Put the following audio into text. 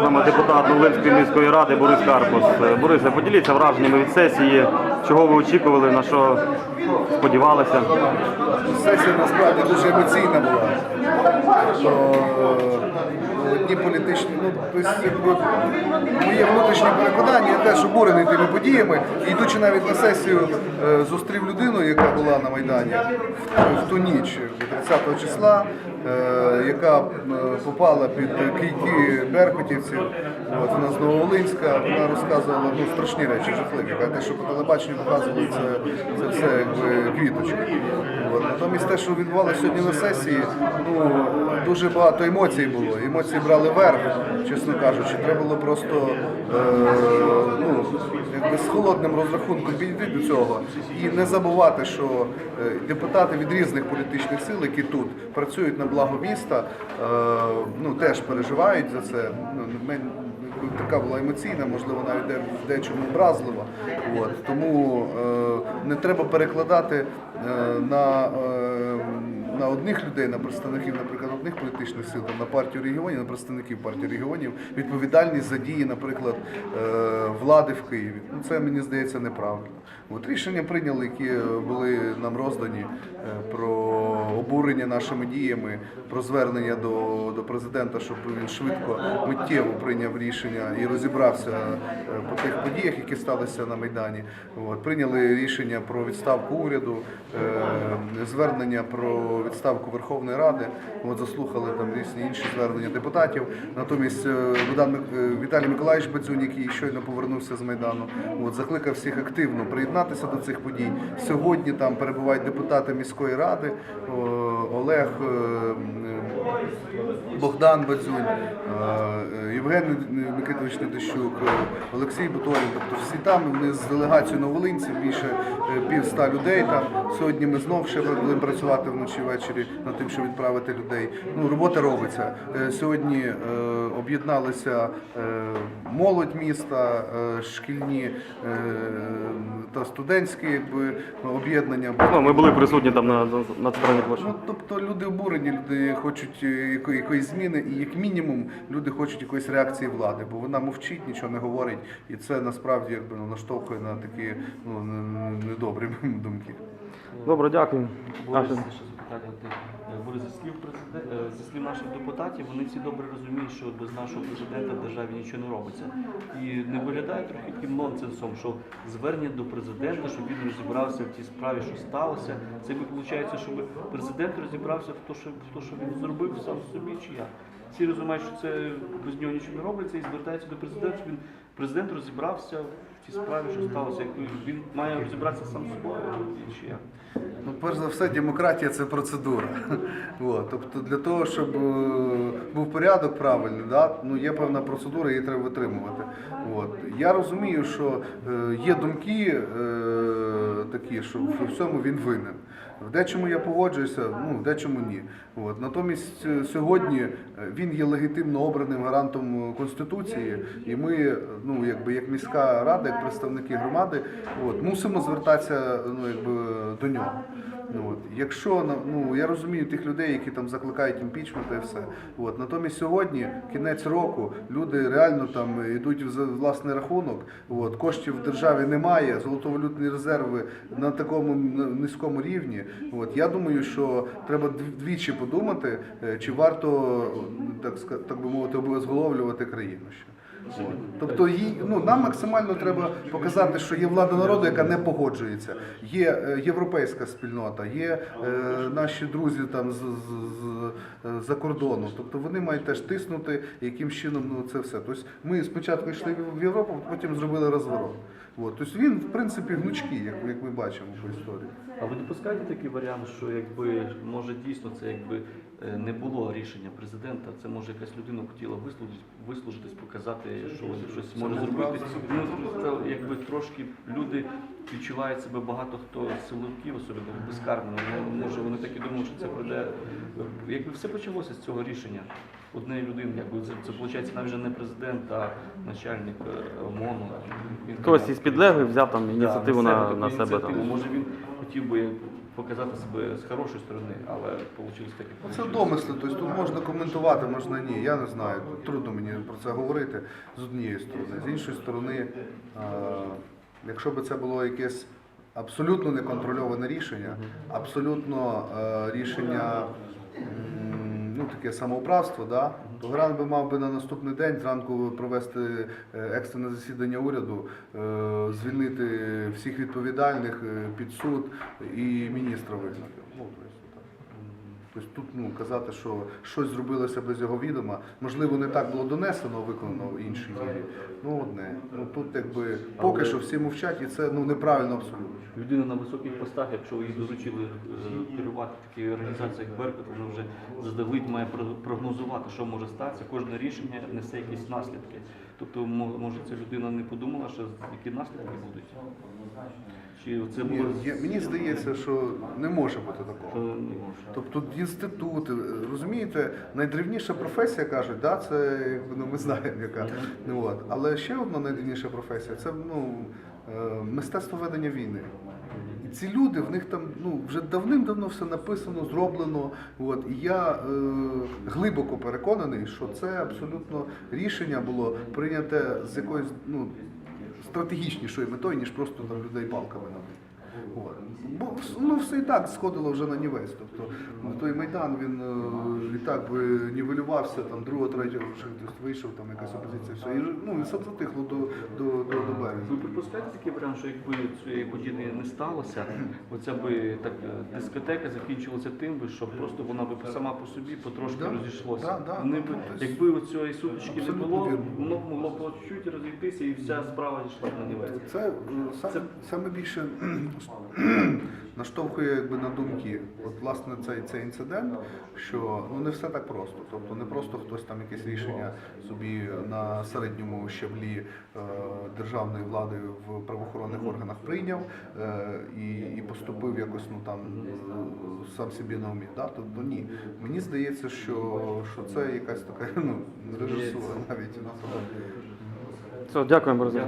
З нами депутат Новинської міської ради Борис Карпус. Е, Борисе, поділіться враженнями від сесії, чого ви очікували, на що сподівалися. Сесія насправді дуже емоційна була. То, е, одні політичні, ну, тобто, моє внутрішнє переконання, теж обурений тими подіями. Йдучи навіть на сесію, е, зустрів людину, яка була на Майдані в, ту ніч, 30 числа, яка е, попала під кійки беркутівців. От, вона з Нововолинська, вона розказувала ну, страшні речі, жахливі. Те, що по телебаченню показували, це, це все якби квіточки. От. Натомість те, що відбувалося сьогодні на сесії, ну, дуже багато емоцій було. Емоції брали верх, чесно кажучи. Треба було просто е, ну, якби з холодним розрахунком підійти до цього і не забувати, що е, депутати від різних політичних сил, які тут працюють на благо міста, е, ну, теж переживають за це. Ну, ми- така була емоційна, можливо, навіть дечому образлива. От. Тому е, не треба перекладати е, на, е, на одних людей, на представників, наприклад, одних політичних сил, на партію регіонів, на представників партії регіонів, відповідальність за дії, наприклад, е, влади в Києві. Ну, це мені здається неправильно. От рішення прийняли, які були нам роздані е, про обурення нашими діями, про звернення до, до президента, щоб він швидко миттєво прийняв рішення і розібрався е, по тих подіях, які сталися на Майдані. От, прийняли рішення про відставку уряду, е, звернення про відставку Верховної Ради. От, заслухали там різні інші звернення депутатів. Натомість е, Богдан е, Віталій Миколаївич Бацюнь, який щойно повернувся з Майдану, от, закликав всіх активно приєднатися до цих подій. Сьогодні там перебувають депутати міської ради, Олег. Богдан Бадзюнь, е, Євген Микитович Недощук, Олексій Буторін, тобто всі там вони з делегацією новолинців більше е, пів ста людей там. Сьогодні ми знов ще будемо працювати вночі ввечері над тим, щоб відправити людей. Ну, робота робиться. Е, Сьогодні об'єдналися молодь міста, шкільні та студентські якби, об'єднання. Ну, ми були присутні там на, на, на центральній площі. Ну, тобто люди обурені, люди хочуть е, якої- якоїсь зміни, і як мінімум люди хочуть якоїсь реакції влади, бо вона мовчить, нічого не говорить, і це насправді якби ну, наштовхує на такі ну, не- не- недобрі думки. Добре, дякую. Запитання. Ти, е, зі слів, е, зі слів наших депутатів, вони всі добре розуміють, що без нашого президента в державі нічого не робиться. І не виглядає трохи таким нонсенсом, що звернення до президента, щоб він розібрався в тій справі, що сталося. Це виходить, щоб президент розібрався в те, що, що він зробив сам собі чи як. Всі розуміють, що це без нього нічого не робиться і звертаються до президента, щоб він президент розібрався в тій справі, що сталося. Він має розібратися сам з собою чи як. Ну, перш за все, демократія це процедура. От, тобто для того, щоб е, був порядок правильний, да, ну, є певна процедура, її треба витримувати. От. Я розумію, що е, є думки е, такі, що в всьому він винен. В дечому я погоджуюся, ну в дечому ні. От. Натомість сьогодні він є легітимно обраним гарантом Конституції, і ми, ну якби як міська рада, як представники громади, от, мусимо звертатися ну, якби, до нього. Ну, от. Якщо ну я розумію тих людей, які там закликають імпічмент і все. От. Натомість сьогодні, кінець року, люди реально там йдуть в власний рахунок. От. Коштів в державі немає, золотовалютні резерви на такому низькому рівні. От. Я думаю, що треба дв- двічі подумати, е, чи варто так, так би мовити, обезголовлювати країну ще. Тобто їй, ну, нам максимально треба показати, що є влада народу, яка не погоджується. Є е, європейська спільнота, є е, наші друзі там з, з, з, е, за кордону. Тобто вони мають теж тиснути, яким чином ну, це все. Тобто ми спочатку йшли в Європу, потім зробили розворот. От. Тобто він, в принципі, гнучкий, як, як ми бачимо по історії. А ви допускаєте такий варіант, що якби може дійсно це якби не було рішення президента, це може якась людина хотіла вислужитись, вислужитись, показати, що вони щось може зробити. Ну це якби трошки люди відчувають себе багато хто силовиків, особливо безкарно. Ну, Може вони такі думають, що це пройде. Якби все почалося з цього рішення однієї людини, якби це, це виходить навіть вже не президент, а начальник е, ОМОНу. Він Хтось із підлеглих взяв там ініціативу Да, на, на себе. Там. Може він хотів би показати себе з хорошої сторони, але вийшло таке Ну, Це домисли, тобто тут можна коментувати, можна ні. Я не знаю. Тут трудно мені про це говорити з однієї сторони. З іншої сторони, е, якщо б це було якесь абсолютно неконтрольоване рішення, абсолютно е, рішення. Ну, таке самоуправство, да? то Гран би мав би на наступний день зранку провести е, екстрене засідання уряду, е, звільнити всіх відповідальних е, під суд і міністра вигнати. Тобто тут ну, казати, що щось зробилося без його відома, можливо, не так було донесено, виконано в іншій мірі. Ну, одне. Ну тут якби поки що всі мовчать, і це ну неправильно абсолютно. Людина на високих постах, якщо їй доручили е, керувати такі організації, як Беркут, вона вже заздалегідь має про- прогнозувати, що може статися. Кожне рішення несе якісь наслідки. Тобто, може, ця людина не подумала, що які наслідки будуть. Чи це Ні, було я- мені здається, що не може бути що такого. не може. Тобто інститути, розумієте, найдрівніша професія кажуть, да, це якби ну, ми знаємо, яка. Ну, от. Але ще одна найдрівніша професія це ну, е, мистецтво ведення війни. І ці люди, в них там ну, вже давним-давно все написано, зроблено. От. І я е, глибоко переконаний, що це абсолютно рішення було прийняте з якоюсь ну, стратегічнішою метою, ніж просто там людей палками набити. Бо ну, все і так сходило вже на нівець. Тобто ну, той майдан він е, і так би нівелювався, там другого, третього вже хтось вийшов, там якась опозиція, все. І ну, і все затихло до, до, до, до березня. Ви припускаєте такий варіант, що якби цієї події не сталося, оця би так е, дискотека закінчилася тим, би, що просто вона би сама по собі потрошки Да, розійшлося. да, да, би, тобто якби оцієї сутички не було, воно б могло по чуть розійтися і вся справа йшла на нівець. Це, е, саме, саме більше наштовхує якби, на думки. От власне цей, цей інцидент, що ну не все так просто. Тобто не просто хтось там якесь рішення собі на середньому щаблі е, державної влади в правоохоронних органах прийняв е, і, і поступив якось ну там е, сам собі на умі. Да? Тобто ні. Мені здається, що, що це якась така ну, режисура навіть. на Все, дякуємо, Борис.